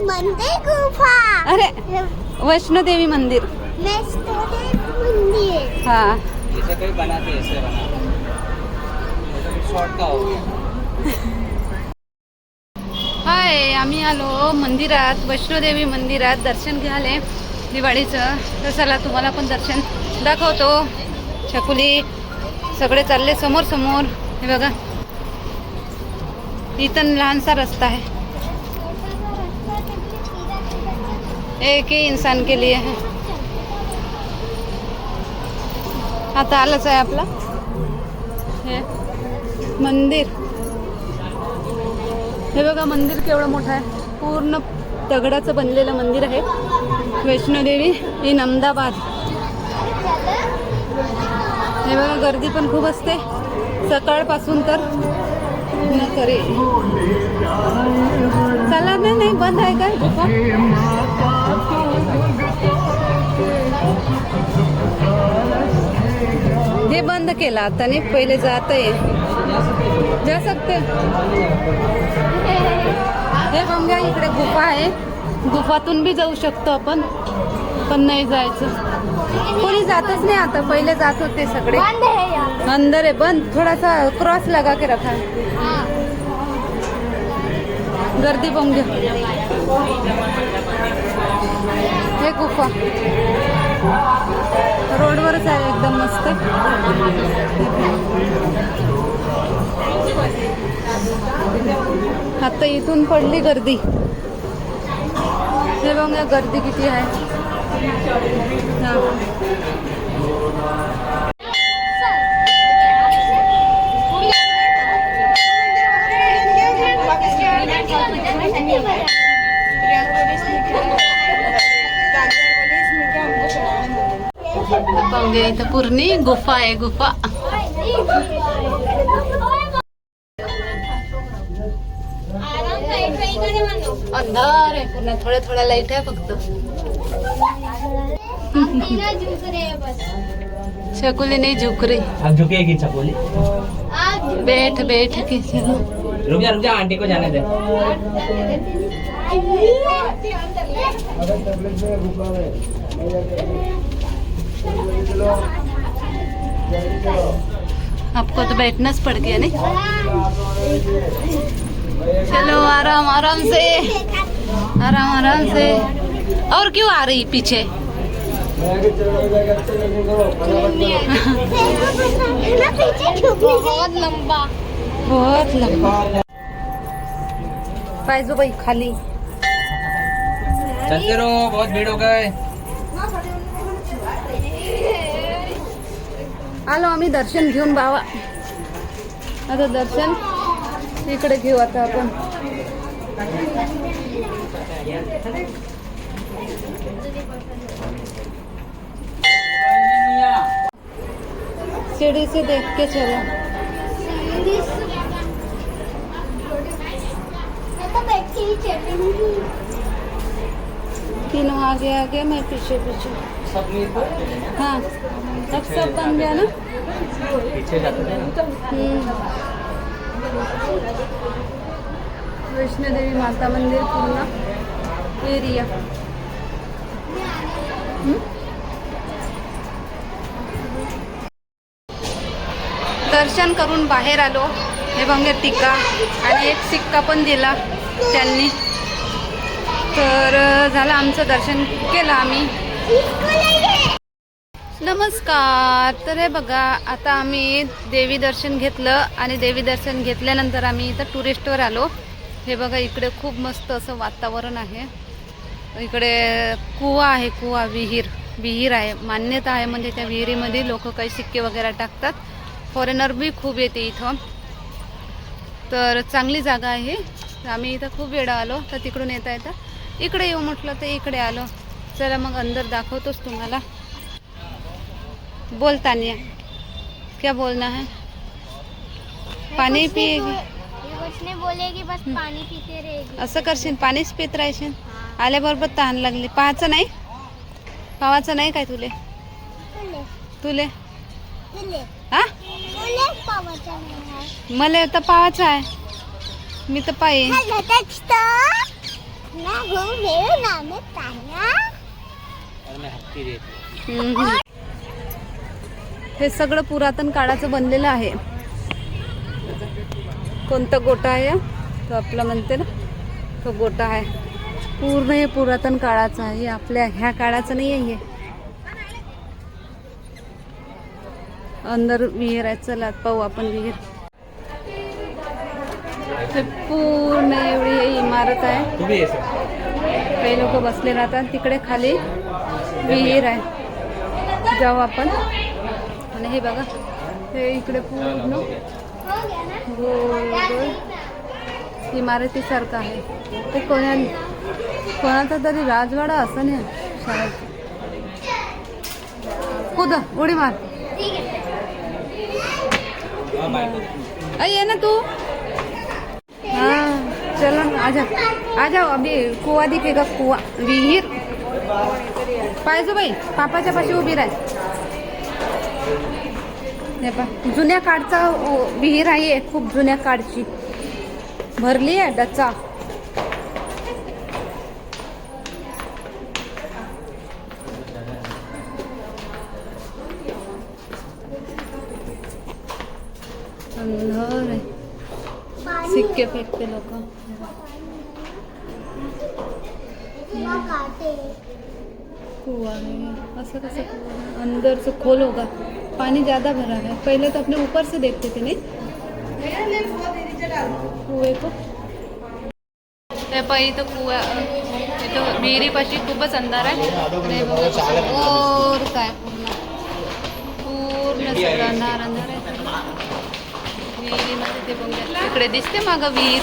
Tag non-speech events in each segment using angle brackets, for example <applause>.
मंदिर गुफा. अरे वैष्णोदेवी मंदिर. मंदिर. हा. जैसे कोई बनाते ऐसे बना शॉर्ट का गया हाय आम्ही आलो मंदिरात वैष्णोदेवी मंदिरात दर्शन घ्यायला दिवाळीचं. तर चला तुम्हाला पण दर्शन दाखवतो. छकुली सगळे चालले समोर समोर. हे बघा. इथं लहानसा रस्ता आहे. एक ही इंसान के लिए है। आता आलंच आहे आपला? हे। मंदिर। हे बघा मंदिर केवढं मोठं आहे. पूर्ण दगडाचं बनलेलं मंदिर आहे. वैष्णोदेवी इन अहमदाबाद. हे बघा गर्दी पण खूप असते. सकाळपासून तर करे चला नाही नाही बंद आहे काय? हे बंद केलं आता नाही पहिले जात आहे जा सकते हे बघा इकडे गुफा आहे. गुफातून बी जाऊ शकतो आपण पण नाही जायचं. कोणी जातच नाही आता पहिले जात होते सगळे. अंदर है बंद. थोड़ा सा क्रॉस लगा के रखा. है गर्दी पाहून घ्या. हे गुफा. रोडवरच आहे एकदम मस्त. आता इथून पडली गर्दी. हे बघा गर्दी किती आहे. हा. पाहून इथं पूर्णी गुफा आहे गुफा. अंधार आहे पूर्ण थोड्या थोड्या लाइट आहे फक्त. शकुली नहीं झुक रही अब झुकेगी चपोली बैठ बैठ के. चलो रुक जा रुक जा आंटी को जाने दे। आपको तो बैठना पड़ गया नहीं? चलो आराम आराम से। आराम आराम से। और क्यों आ रही पीछे? बहुत लंबा। बहुत लंबा। बाई खाली। चलते रहो बहुत भीड़ हो गए। आलो आम्ही दर्शन घेऊन बावा आता दर्शन इकडे घेऊ आता आपण. सीढ़ी से देख के चलो. तीनों आगे आगे मैं पीछे पीछे. सब हाँ. सब बन गया ना पीछे जाते थे ना वैष्णोदेवी माता मंदिर पूर्ण एरिया. दर्शन करून बाहेर आलो. हे बघे टिका. आणि एक सिक्का पण दिला त्यांनी. तर झालं आमचं दर्शन केलं आम्ही. नमस्कार. तर हे बघा आता आम्ही देवी दर्शन घेतलं आणि देवी दर्शन घेतल्यानंतर आम्ही इथं टुरिस्टवर आलो. हे बघा इकडे खूप मस्त असं वातावरण आहे. इकडे कुवा आहे कुवा विहीर. विहीर आहे. मान्यता आहे म्हणजे त्या विहिरीमध्ये लोक काही सिक्के वगैरे टाकतात. फॉरेनर बी खूप येते इथं. तर चांगली जागा आहे आम्ही इथं खूप वेळा आलो तर तिकडून येता येता इकडे येऊ म्हटलं तर इकडे आलो. चला मग अंदर दाखवतोच तुम्हाला. बोल तानिया क्या बोलना है? पाणी पिएगी। उसने बोलेगी बस पानी पीते रहेगी। असं करशील? पाणीच पित राहशील? आल्याबरोबर तहान लागली. पाहायचं नाही? पावाचं नाही काय तुले? तुले? हा? नाही. मला तर पावाचं आहे. मी तर पाहिन. ना है सगळं पुरातन काळाचं बनलेलं आहे. कोणता गोटा आहे? तो आपला म्हणते ना. तो गोटा आहे. पूर्ण हे पुरातन काळाचं आहे. हे आपल्या ह्या काळाचं नाही आहे हे. अंदर विहीर आहे. चला पाहू आपण विहीर. हे पूर्ण एवढी ही इमारत आहे. काही लोक बसले राहतात. तिकडे खाली विहीर आहे. जाऊ आपण. आणि हे बघा. हे इकडे पूर्ण. गोल गोल इमारतीसारखं आहे. ते कोणा कोणाचा तरी राजवाडा असं नाही शाळेत कुद? उडी मार. ये ना तू. हाँ चलो ना आ जाओ आ जाओ अभी कुवा दिखेगा कुवा. विहीर. पाहिजे बाई पापाच्या पाशी उभी राह. हे पा जुन्या काळचा विहीर आहे खूप जुन्या काळची भरली आहे डचा सिक्के फेकते लोक. कुआ है ऐसा कैसे कुआ है? अंदर से खोल होगा। पानी ज़्यादा भरा है। पहले तो अपने ऊपर से देखते थे नहीं? कुएं को। ते पण इथं कुवा इथं विहिरीपाशी खूपच अंधार आहे ते बघा, और काय पूर्ण पूर्ण सगळं अंधार अंधार आहे. विहिरीमध्ये ते बघूया इकडे दिसते मागं विहीर.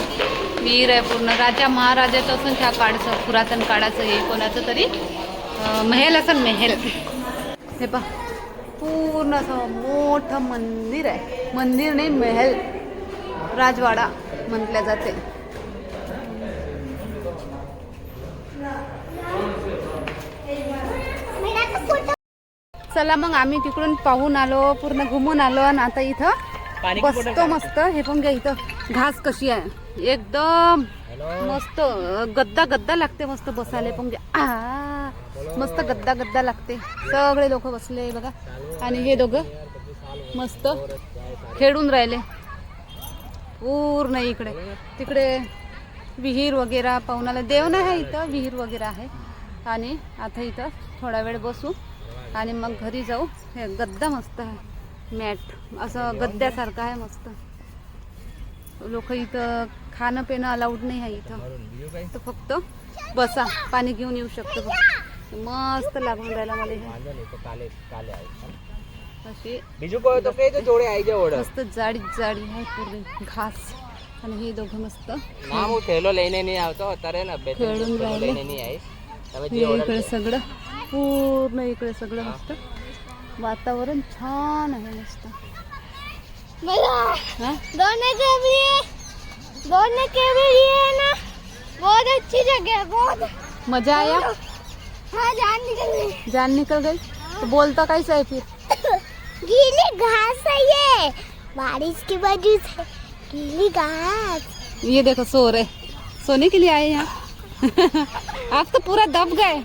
विहीर आहे पूर्ण. राजा महाराजाचं असून त्या काळचं पुरातन काळाचं हे कोणाचं तरी? महल असेल महल. हे पा पूर्ण असं मोठं मंदिर आहे. मंदिर नाही महल. राजवाडा म्हटल्या जाते. चला मग आम्ही तिकडून पाहून आलो पूर्ण घुमून आलो आणि आता इथं बसतो. मस्त. हे पण घ्या इथं. घास कशी आहे? एकदम मस्त गद्दा गद्दा लागते मस्त बसायला. पण घ्या. मस्त गद्दा गद्दा लागते. सगळे लोक बसले बघा. आणि हे दोघं मस्त खेळून राहिले. पूर्ण इकडे. तिकडे विहीर वगैरे पाहुणाला देव नाही आहे इथं विहीर वगैरे आहे. आणि आता इथं थोडा वेळ बसू आणि मग घरी जाऊ. हे गद्दा मस्त आहे. मॅट. असं गद्द्यासारखं आहे मस्त. लोक इथं खाणं पिणं अलाउड नाही आहे इथं. तर फक्त बसा. पाणी घेऊन येऊ शकतो मस्त लागून राहिला मला हे. काले काले आहे बिजू पोय काय तो जोडे आई जवळ. मस्त जाड जाडी आहे पूर्ण घास. आणि हे दोघं मस्त. मामू खेळो लेने नाही आवतो हो, तर ना बेत खेळून लेने नाही आहे. इकडे सगळं. पूर्ण इकडे सगळं मस्त. वातावरण छान आहे मस्त. मजा आया? हाँ, जान निकल गई। जान निकल गई? हाँ। तो बोलता कैसा है फिर? गीली घास है ये। बारिश की वजह से गीली घास। ये देखो सो रहे। सोने के लिए आए यहाँ। <laughs> आप तो पूरा दब गए।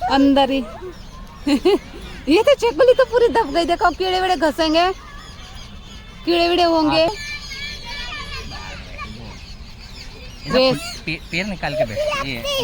तो अंदर ही। <laughs> ये तो चकली तो पूरी दब गई। देखो कीड़े वीड़े घसेंगे। कीड़े वीड़े होंगे। पेड़ निकाल के बैठ। ये।